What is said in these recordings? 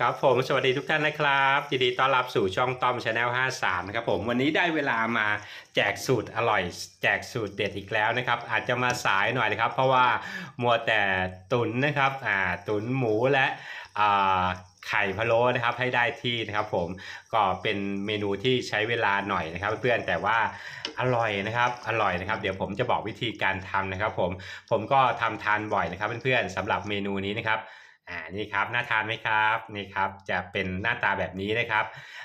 ครับผมสวัสดีทุกท่านนะครับยินดีต้อนรับสู่ช่องต้อมชาแนล53นะครับผมวันนี้ได้เวลามาแจกสูตรอร่อย แจกสูตรเด็ดอีกแล้วนะครับ อาจจะมาสายหน่อยนะครับ เพราะว่ามัวแต่ตุนนะครับอ่าตุนหมูและอ่าไข่พะโล้นะครับให้ได้ที่นะครับ ผมก็เป็นเมนูที่ใช้เวลาหน่อยนะครับ เพื่อนแต่ว่าอร่อยนะครับ อร่อยนะครับ เดี๋ยวผมจะบอกวิธีการทำนะครับ ผมผมก็ทำทานบ่อยนะครับเพื่อนๆสำหรับเมนูนี้นะครับ อ่านี่ครับน่าทานไหมครับนี่ครับจะเป็นหน้าตาแบบนี้นะครับ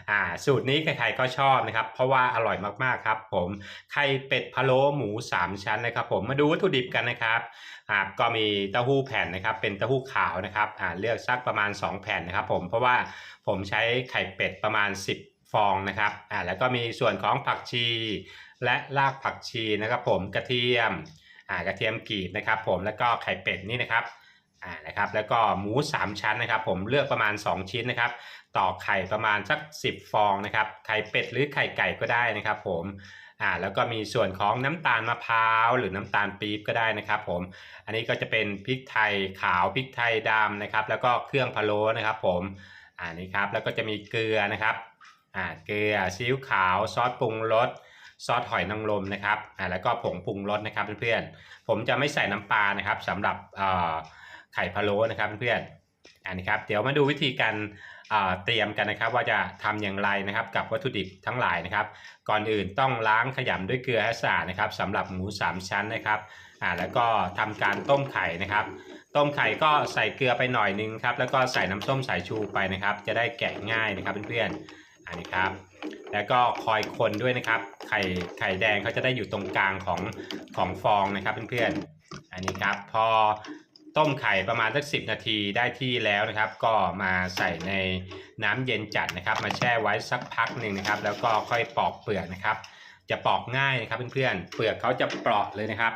อ่าสูตรนี้ใครๆก็ชอบนะครับ เพราะว่าอร่อยมากๆครับผมไข่เป็ดพะโล้หมู 3 ชั้นนะครับ ผมมาดูวัตถุดิบกันนะครับอ่าก็มีเต้าหู้แผ่นนะครับ เป็นเต้าหู้ขาวนะครับอ่าเลือกสักประมาณ 2 แผ่นนะครับ ผมเพราะว่าผมใช้ไข่เป็ดประมาณ 10 ฟองนะครับอ่าแล้วก็มีส่วนของผักชี และรากผักชีนะครับ ผมกระเทียมอ่ากระเทียมกรีบนะครับ ผมแล้วก็ไข่เป็ดนี่นะครับ อ่านะครับแล้วก็หมู 3 ชั้นนะครับ ผมเลือกประมาณ 2 ชิ้นนะครับต่อไข่ประมาณสัก 10 ฟองนะครับไข่เป็ดหรือไข่ไก่ก็ได้นะครับ ผมอ่าแล้วก็มีส่วนของน้ำตาลมะพร้าวหรือน้ำตาลปี๊บก็ได้นะครับ ผม อันนี้ก็จะเป็นพริกไทยขาวพริกไทยดำนะครับ แล้วก็เครื่องพะโล้นะครับ ผมอ่านี่ครับแล้วก็จะมีเกลือนะครับอ่าเกลือซีอิ๊วขาวซอสปรุงรสซอสหอยนางรมนะครับอ่าแล้วก็ผงปรุงรสนะครับเพื่อนๆผมจะไม่ใส่น้ำปลานะครับสำหรับอ่า ไข่พะโล้นะครับเพื่อนอันนี้ครับเดี๋ยวมาดูวิธีการเตรียมกันนะครับ ว่าจะทำอย่างไรนะครับ กับวัตถุดิบทั้งหลายนะครับ ก่อนอื่นต้องล้างขยำด้วยเกลือให้สะอาดนะครับสำหรับหมู 3 ชั้นนะครับอ่าแล้วก็ทำการต้มไข่นะครับ ต้มไข่ก็ใส่เกลือไปหน่อยนึงครับแล้วก็ใส่น้ำส้มสายชูไปนะครับ จะได้แกะง่ายนะครับเพื่อนๆอันนี้ครับ แล้วก็คอยคนด้วยนะครับ ไข่ไข่แดงเขาจะได้อยู่ตรงกลางของของฟองนะครับเพื่อนๆอันนี้ครับพอ ต้มไข่ประมาณสักสินาทีได้ที่แล้วนะครับ ก็มาใส่ในน้ำเย็นจัดนะครับ มาแช่ไว้สักพักหนึ่งนะครับ แล้วก็ค่อยปอกเปลือกนะครับ จะปอกง่ายนะครับเพื่อนๆเปลือกเขาจะเปราะเลยนะครับ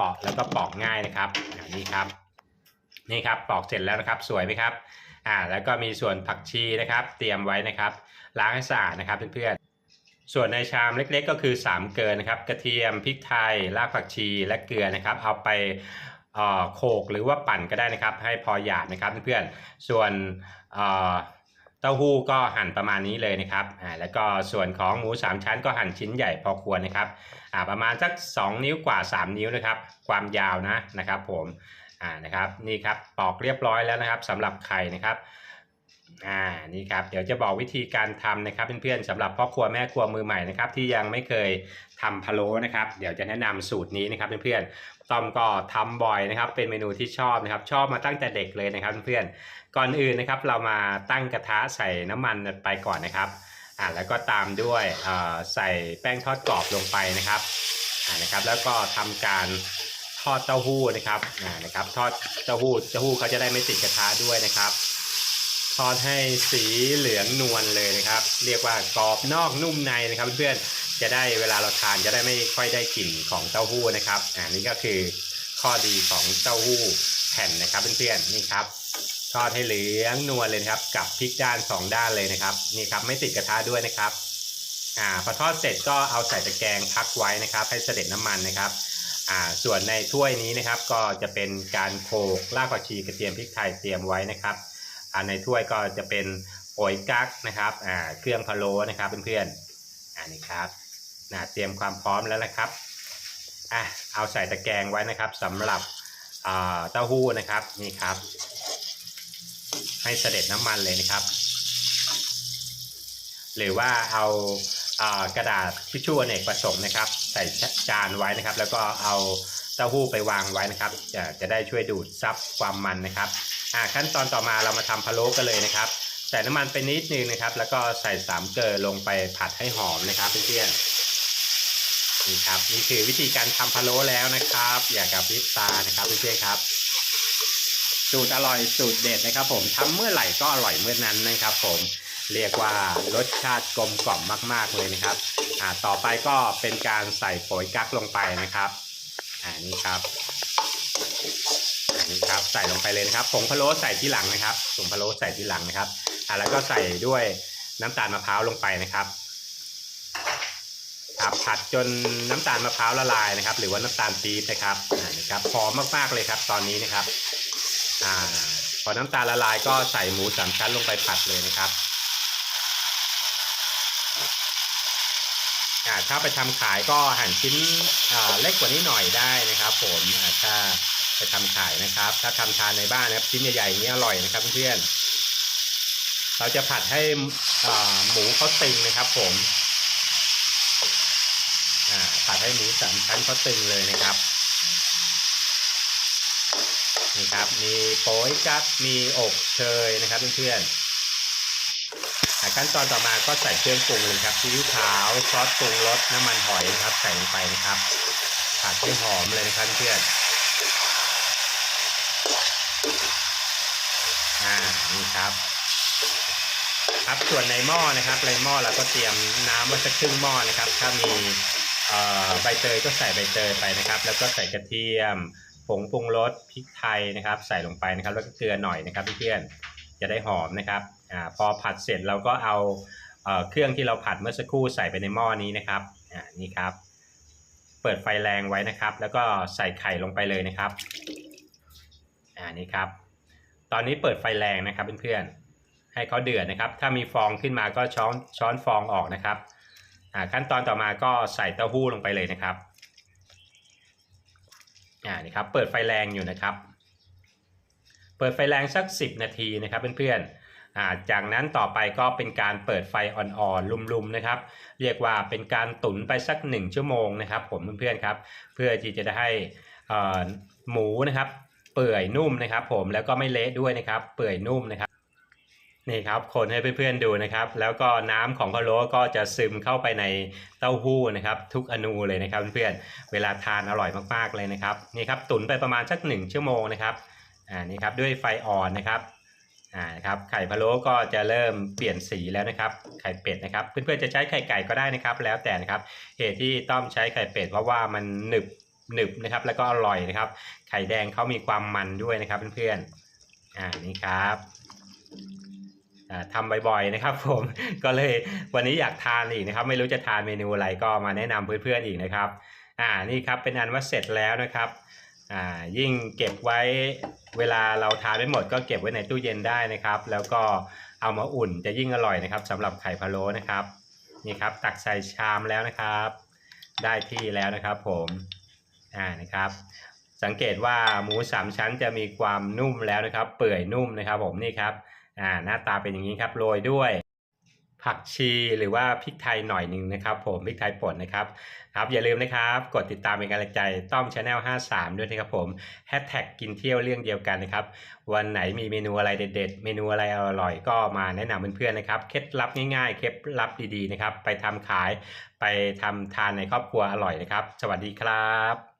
ปอกแล้วก็ปอกง่ายนะครับนี้ครับนี่ครับปอกเสร็จแล้วนะครับสวยไหมครับอ่าแล้วก็มีส่วนผักชีนะครับ เตรียมไว้นะครับ ล้างให้สะอาดนะครับเพื่อนๆส่วนในชามเล็กๆ ก็คือ 3 เกลือนะครับ กระเทียมพริกไทยรากผักชีและเกลือนะครับ เอาไป โขกหรือว่าปั่นก็ได้นะครับ ให้พอหยาบนะครับเพื่อนๆส่วนเอ่อเต้าหู้ก็หั่นประมาณนี้เลยนะครับอ่าแล้วก็ส่วนของหมู3ชั้นก็หั่นชิ้นใหญ่พอควรนะครับอ่าประมาณสัก 2 นิ้วกว่า 3 นิ้วนะครับ ความยาวนะนะครับผมอ่านะครับนี่ครับปอกเรียบร้อยแล้วนะครับสำหรับไข่นะครับ อ่านี่ครับเดี๋ยวจะบอกวิธีการทำนะครับเพื่อนๆสำหรับพ่อครัวแม่ครัวมือใหม่นะครับที่ยังไม่เคยทำพะโล้นะครับ เดี๋ยวจะแนะนำสูตรนี้นะครับเพื่อนๆต้อมก็ทำบ่อยนะครับ เป็นเมนูที่ชอบนะครับ ชอบมาตั้งแต่เด็กเลยนะครับเพื่อนๆก่อนอื่นนะครับเรามาตั้งกระทะใส่น้ำมันไปก่อนนะครับอ่าแล้วก็ตามด้วยใส่แป้งทอดกรอบลงไปนะครับอ่านะครับ แล้วก็ทำการทอดเต้าหู้นะครับอ่านะครับ ทอดเต้าหู้เต้าหู้เขาจะได้ไม่ติดกระทะด้วยนะครับ ทอดให้สีเหลืองนวลเลยนะครับ เรียกว่ากรอบนอกนุ่มในนะครับเพื่อนๆ จะได้เวลาเราทานจะได้ไม่ค่อยได้กลิ่นของเต้าหู้นะครับอ่านี่ก็คือข้อดีของเต้าหู้แผ่นนะครับเพื่อนๆนี่ครับทอดให้เหลืองนวลเลยครับ กับพริกด้านสองด้านเลยนะครับนี่ครับไม่ติดกระทะด้วยนะครับอ่าพอทอดเสร็จก็เอาใส่ตะแกรงพักไว้นะครับ ให้เสด็จน้ำมันนะครับอ่าส่วนในถ้วยนี้นะครับก็จะเป็นการโขลกรากผักชีกระเทียมพริกไทยเตรียมไว้นะครับ ในถ้วยก็จะเป็นโอยกั๊กนะครับอ่าเครื่องพะโล้นะครับเพื่อนๆอ่านี่ครับนะเตรียมความพร้อมแล้วนะครับอะเอาใส่ตะแกรงไว้นะครับสำหรับอ่าเต้าหู้นะครับนี่ครับ ให้เสด็จน้ำมันเลยนะครับ หรือว่าเอาอ่ากระดาษทิชชู่อเนกประสงค์นะครับ ใส่จานไว้นะครับ แล้วก็เอา เต้าหู้ไปวางไว้นะครับจะจะได้ช่วยดูดซับความมันนะครับอ่าขั้นตอนต่อมาเรามาทำพะโล้กันเลยนะครับ ใส่น้ำมันไปนิดนึงนะครับ แล้วก็ใส่สามเกลือลงไปผัดให้หอมนะครับเพื่อนๆนี่ครับนี่คือวิธีการทำพะโล้แล้วนะครับ อย่ากับพริบตานะครับเพื่อนๆครับสูตรอร่อยสูตรเด็ดนะครับ ผมทำเมื่อไหร่ก็อร่อยเมื่อนั้นนะครับ ผมเรียกว่ารสชาติกลมกล่อมมาก ๆเลยนะครับ อ่าต่อไปก็เป็นการใส่โปยกั๊กลงไปนะครับ อ่านี่ครับอันนี้ครับใส่ลงไปเลยนะครับผงพะโล้ใส่ที่หลังนะครับผงพะโล้ใส่ที่หลังนะครับอ่าแล้วก็ใส่ด้วยน้ำตาลมะพร้าวลงไปนะครับครับผัดจนน้ำตาลมะพร้าวละลายนะครับ หรือว่าน้ำตาลปี๊บนะครับอ่านี่ครับหอมมากๆเลยครับ ตอนนี้นะครับอ่าพอน้ำตาลละลายก็ใส่หมูสามชั้นลงไปผัดเลยนะครับอ่า ถ้าไปทำขายก็หั่นชิ้นเล็กกว่านี้หน่อยได้นะครับ ผมถ้าไปทำขายนะครับ ถ้าทำทานในบ้านนะครับ ชิ้นใหญ่ๆอย่างนี้อร่อยนะครับเพื่อนเราจะผัดให้หมูเขาตึงนะครับ ผมผัดให้หมูสามชั้นเขาตึงเลยนะครับนี่ครับ มีโป๊ยกั๊กมีอบเชยนะครับเพื่อนๆ ขั้นตอนต่อมาก็ใส่เครื่องปรุงเลยครับซีอิ๊วขาวซอสปรุงรสน้ำมันหอยนะครับใส่ลงไปนะครับผัดให้หอมเลยนะครับเพื่อนอ่านี่ครับ ครับส่วนในหม้อนะครับในหม้อเราก็เตรียมน้ำไว้สักครึ่งหม้อนะครับ ถ้ามีใบเตยก็ใส่ใบเตยไปนะครับ แล้วก็ใส่กระเทียมผงปรุงรสพริกไทยนะครับ ใส่ลงไปนะครับ แล้วก็เกลือหน่อยนะครับเพื่อนจะได้หอมนะครับ อ่าพอผัดเสร็จเราก็เอาเครื่องที่เราผัดเมื่อสักครู่ใส่ไปในหม้อนี้นะครับอ่านี่ครับ เปิดไฟแรงไว้นะครับ แล้วก็ใส่ไข่ลงไปเลยนะครับอ่านี่ครับ ตอนนี้เปิดไฟแรงนะครับเพื่อนๆให้เขาเดือดนะครับ ถ้ามีฟองขึ้นมาก็ช้อนช้อนฟองออกนะครับอ่าขั้นตอนต่อมาก็ใส่เต้าหู้ลงไปเลยนะครับอ่านี่ครับเปิดไฟแรงอยู่นะครับ เปิดไฟแรงสัก 10 นาทีนะครับเพื่อนๆอ่า จากนั้นต่อไปก็เป็นการเปิดไฟอ่อนๆลุ่มๆนะครับ เรียกว่าเป็นการตุ๋นไปสัก 1 ชั่วโมงนะครับ ผมเพื่อนๆครับ เพื่อที่จะได้ให้หมูนะครับ เปื่อยนุ่มนะครับ ผมแล้วก็ไม่เละด้วยนะครับ เปื่อยนุ่มนะครับนี่ครับคนให้เพื่อนๆดูนะครับ แล้วก็น้ำของพะโล้ก็จะซึมเข้าไปในเต้าหู้นะครับ ทุกอนูเลยนะครับเพื่อนๆเวลาทานอร่อยมากๆเลยนะครับนี่ครับตุ๋นไปประมาณสักหนึ่งชั่วโมงนะครับอ่านี่ครับด้วยไฟอ่อนนะครับ อ่านะครับไข่พะโล้ก็จะเริ่มเปลี่ยนสีแล้วนะครับ ไข่เป็ดนะครับ เพื่อนๆจะใช้ไข่ไก่ก็ได้นะครับ แล้วแต่นะครับเหตุที่ต้อมใช้ไข่เป็ดเพราะว่ามันหนึบหนึบนะครับ แล้วก็อร่อยนะครับ ไข่แดงเขามีความมันด้วยนะครับเพื่อนๆอ่านี่ครับอ่าทำบ่อยๆนะครับผมก็เลยวันนี้อยากทานอีกนะครับ ไม่รู้จะทานเมนูอะไรก็มาแนะนำเพื่อนๆอีกนะครับ อ่านี่ครับเป็นอันว่าเสร็จแล้วนะครับ อ่ายิ่งเก็บไว้เวลาเราทานไม่หมดก็เก็บไว้ในตู้เย็นได้นะครับ แล้วก็เอามาอุ่นจะยิ่งอร่อยนะครับสำหรับไข่พะโล้นะครับนี่ครับตักใส่ชามแล้วนะครับ ได้ที่แล้วนะครับผมอ่านะครับ สังเกตว่าหมูสามชั้นจะมีความนุ่มแล้วนะครับ เปื่อยนุ่มนะครับผมนี่ครับอ่าหน้าตาเป็นอย่างนี้ครับโรยด้วย ผักชีหรือว่าพริกไทยหน่อยหนึ่งนะครับ ผมพริกไทยป่นนะครับครับอย่าลืมนะครับ กดติดตามเป็นกำลังใจต้อมชาแนล53 ด้วยนะครับผมแฮชแท็กกินเที่ยวเรื่องเดียวกันนะครับ วันไหนมีเมนูอะไรเด็ด ๆ เมนูอะไรอร่อยก็มาแนะนำเพื่อนๆนะครับเคล็ดลับง่ายๆเคล็ดลับดีๆนะครับ ไปทำขายไปทำทานในครอบครัวอร่อยนะครับ สวัสดีครับ